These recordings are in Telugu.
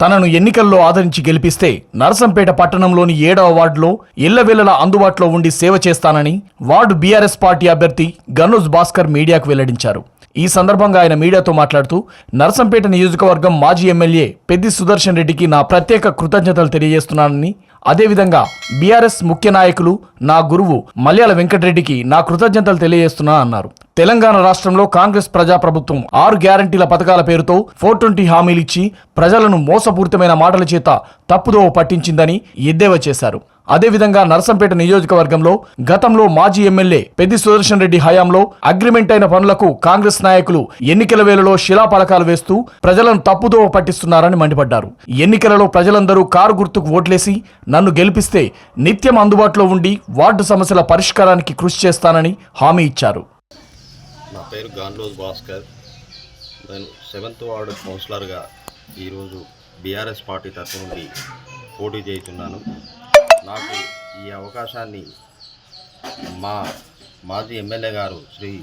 తనను ఎన్నికల్లో ఆదరించి గెలిపిస్తే నరసంపేట పట్టణంలోని ఏడవ వార్డులో ఇళ్ళవేళల అందుబాటులో ఉండి సేవ చేస్తానని వార్డు బీఆర్ఎస్ పార్టీ అభ్యర్థి గనోజ్ భాస్కర్ మీడియాకు వెల్లడించారు. ఈ సందర్భంగా ఆయన మీడియాతో మాట్లాడుతూ నరసంపేట నియోజకవర్గం మాజీ ఎమ్మెల్యే పెద్ది సుదర్శన్ రెడ్డికి నా ప్రత్యేక కృతజ్ఞతలు తెలియజేస్తున్నానని అదేవిధంగా బీఆర్ఎస్ ముఖ్య నాయకులు నా గురువు మల్యాల వెంకటరెడ్డికి నా కృతజ్ఞతలు తెలియజేస్తున్నా అన్నారు. తెలంగాణ రాష్ట్రంలో కాంగ్రెస్ ప్రజాప్రభుత్వం ఆరు గ్యారంటీల పథకాల పేరుతో ఫోర్ ట్వంటీ హామీలిచ్చి ప్రజలను మోసపూరితమైన మాటల చేత తప్పుదోవ పట్టించిందని ఎద్దేవా చేశారు. అదేవిధంగా నరసంపేట నియోజకవర్గంలో గతంలో మాజీ ఎమ్మెల్యే పెద్ది సుదర్శన్ రెడ్డి హయాంలో అగ్రిమెంట్ అయిన పనులకు కాంగ్రెస్ నాయకులు ఎన్నికల వేళలో శిలాపలకాలు వేస్తూ ప్రజలను తప్పుదోవ పట్టిస్తున్నారని మండిపడ్డారు. ఎన్నికలలో ప్రజలందరూ కారు గుర్తుకు ఓట్లేసి నన్ను గెలిపిస్తే నిత్యం అందుబాటులో ఉండి వార్డు సమస్యల పరిష్కారానికి కృషి చేస్తానని హామీ ఇచ్చారు. నా పేరు గాన్లోజ్ భాస్కర్. నేను సెవెంత్ వార్డు కౌన్సిలర్గా ఈరోజు బీఆర్ఎస్ పార్టీ తరఫు నుండి పోటీ చేస్తున్నాను నాకు ఈ అవకాశాన్ని మా మాజీ ఎమ్మెల్యే గారు శ్రీ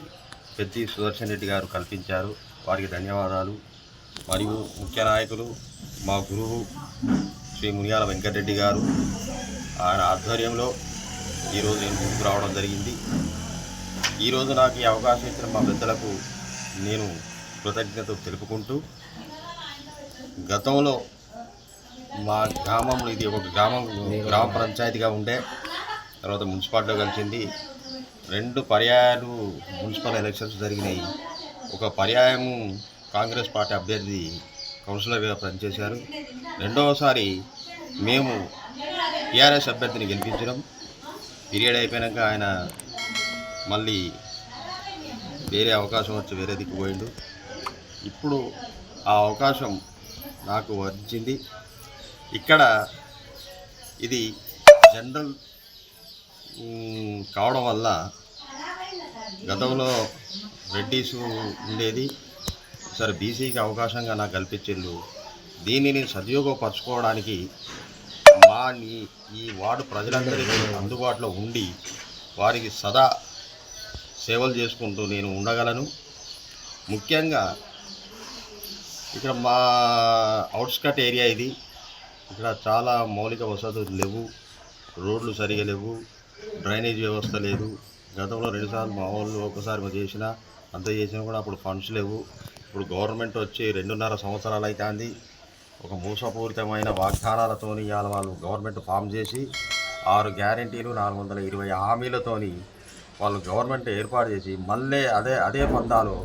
పెద్ది సుదర్శన్ రెడ్డి గారు కల్పించారు. వారికి ధన్యవాదాలు. మరియు ముఖ్య నాయకులు మా గురువు శ్రీ మునియాల వెంకటరెడ్డి గారు ఆయన ఆధ్వర్యంలో ఈరోజు నేను ముందుకు రావడం జరిగింది. ఈరోజు నాకు ఈ అవకాశం ఇచ్చిన మా పెద్దలకు నేను కృతజ్ఞత తెలుపుకుంటూ గతంలో మా గ్రామంలో ఇది ఒక గ్రామం గ్రామ పంచాయతీగా ఉండే తర్వాత మున్సిపాలిటీలో కలిసింది. రెండు పర్యాయాలు మున్సిపల్ ఎలక్షన్స్ జరిగినాయి. ఒక పర్యాయము కాంగ్రెస్ పార్టీ అభ్యర్థి కౌన్సిలర్గా పనిచేశారు. రెండవసారి మేము టీఆర్ఎస్ అభ్యర్థిని గెలిపించడం పీరియడ్ అయిపోయాక ఆయన మళ్ళీ వేరే అవకాశం వచ్చి వేరే దిక్కుపోయిండు ఇప్పుడు ఆ అవకాశం నాకు వచ్చింది ఇక్కడ ఇది జనరల్ కావడం వల్ల గతంలో రెడ్డిస్ ఉండేది. సరే బీసీకి అవకాశంగా నాకు కల్పించిండు దీనిని సద్వినియోగపరచుకోవడానికి మా ఈ వార్డు ప్రజలందరికీ అందుబాటులో ఉండి వారికి సదా సేవలు చేసుకుంటూ నేను ఉండగలను. ముఖ్యంగా ఇక్కడ మా అవుట్స్కట్ ఏరియా ఇది. ఇక్కడ చాలా మౌలిక వసతులు లేవు. రోడ్లు సరిగా లేవు. డ్రైనేజ్ వ్యవస్థ లేదు. గతంలో రెండుసార్లు మా వాళ్ళు ఒకసారి మా చేసిన అంత చేసినా కూడా అప్పుడు ఫండ్స్ లేవు. ఇప్పుడు గవర్నమెంట్ వచ్చి రెండున్నర సంవత్సరాలు అవుతుంది ఒక మోసపూరితమైన వాగ్దానాలతో ఇవాళ వాళ్ళు గవర్నమెంట్ ఫామ్ చేసి ఆరు గ్యారంటీలు నాలుగు వందల ఇరవై హామీలతోని వాళ్ళు గవర్నమెంట్ ఏర్పాటు చేసి మళ్ళీ అదే అదే పందాలు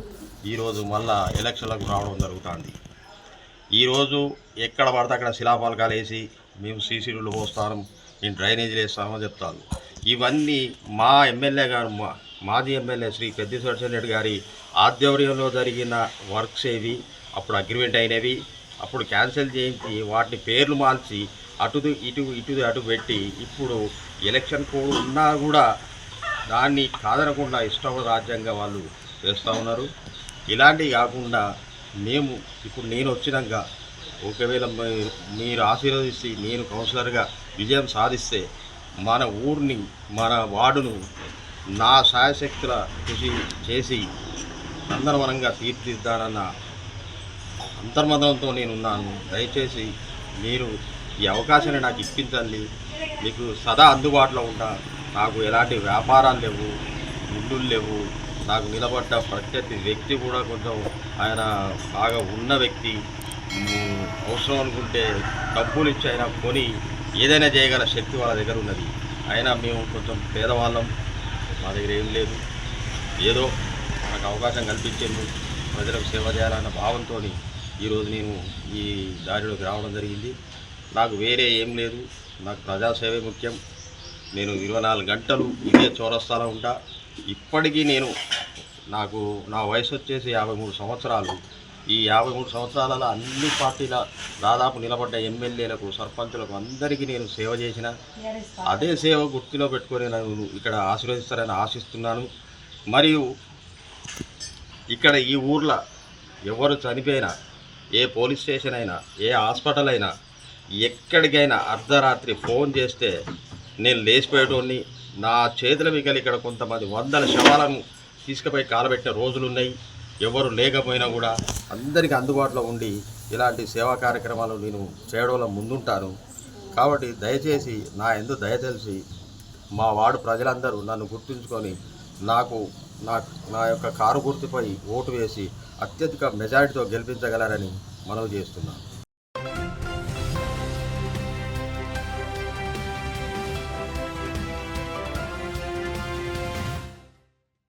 ఈరోజు మళ్ళా ఎలక్షన్లకు రావడం జరుగుతుంది. ఈరోజు ఎక్కడ పడితే అక్కడ శిలాఫలకాలు వేసి మేము సీసీలు పోస్తాం మేము డ్రైనేజీలు వేస్తామని చెప్తాను ఇవన్నీ మా ఎమ్మెల్యే గారు మా మాజీ ఎమ్మెల్యే శ్రీ పెద్ది సుదర్శన్ రెడ్డి గారి ఆధ్వర్యంలో జరిగిన వర్క్స్ ఏవి అప్పుడు అగ్రిమెంట్ అయినవి అప్పుడు క్యాన్సిల్ చేయించి వాటిని పేర్లు మార్చి అటు ఇటు ఇటు అటు పెట్టి ఇప్పుడు ఎలక్షన్ కోడ్ ఉన్నా కూడా దాన్ని కాదనకుండా ఇష్టం రాజ్యంగా వాళ్ళు చేస్తూ ఉన్నారు. ఇలాంటివి కాకుండా మేము ఇప్పుడు నేను వచ్చినాక ఒకవేళ మీ- మీరు ఆశీర్వదిస్తే నేను కౌన్సిలర్గా విజయం సాధిస్తే మన ఊరిని మన వార్డును నా సాయశక్తుల కృషి చేసి నందనవనంగా తీర్చిదిద్దానన్న అంతర్మతంతో నేనున్నాను. దయచేసి మీరు ఈ అవకాశాన్ని నాకు ఇప్పించండి. మీకు సదా అందుబాటులో ఉంటా. నాకు ఎలాంటి వ్యాపారాలు లేవు ఇల్లు లేవు. నాకు నిలబడ్డ ప్రత్యర్థి వ్యక్తి కూడా కొంచెం ఆయన బాగా ఉన్న వ్యక్తి. అవసరం అనుకుంటే డబ్బులు ఇచ్చి ఆయన కొని ఏదైనా చేయగల శక్తి వాళ్ళ దగ్గర ఉన్నది. అయినా మేము కొంచెం పేదవాళ్ళం. మా దగ్గర ఏం లేదు. ఏదో మనకు అవకాశం కల్పించేందుకు ప్రజలకు సేవ చేయాలన్న భావంతో ఈరోజు నేను ఈ దారిలోకి రావడం జరిగింది. నాకు వేరే ఏం లేదు. నాకు ప్రజాసేవే ముఖ్యం. నేను ఇరవై నాలుగు గంటలు ఇదే చౌరస్తాలో ఉంటా. ఇప్పటికీ నేను నాకు నా వయసు వచ్చేసి యాభై మూడు సంవత్సరాలు. ఈ యాభై మూడు సంవత్సరాలలో అన్ని పార్టీల దాదాపు నిలబడ్డ ఎమ్మెల్యేలకు సర్పంచులకు అందరికీ నేను సేవ చేసిన. అదే సేవ గుర్తులో పెట్టుకొని నన్ను ఇక్కడ ఆశీర్వదిస్తారని ఆశిస్తున్నాను. మరియు ఇక్కడ ఈ ఊర్లో ఎవరు చనిపోయినా ఏ పోలీస్ స్టేషన్ అయినా ఏ హాస్పిటల్ అయినా ఎక్కడికైనా అర్ధరాత్రి ఫోన్ చేస్తే నేను లేచిపోయేటోడిని. నా చేతుల మిగలి ఇక్కడ కొంతమంది వందల శవాలను తీసుకుపోయి కాలబెట్టిన రోజులు ఉన్నాయి ఎవరు లేకపోయినా కూడా అందరికీ అందుబాటులో ఉండి ఇలాంటి సేవా కార్యక్రమాలు నేను చేయడంలో ముందుంటాను. కాబట్టి దయచేసి నా ఎందు దయ తెలిసి మా వాడు ప్రజలందరూ నన్ను గుర్తుంచుకొని నాకు నా నా యొక్క కారు గుర్తుపై ఓటు వేసి అత్యధిక మెజారిటీతో గెలిపించగలరని మనవి చేస్తున్నాను.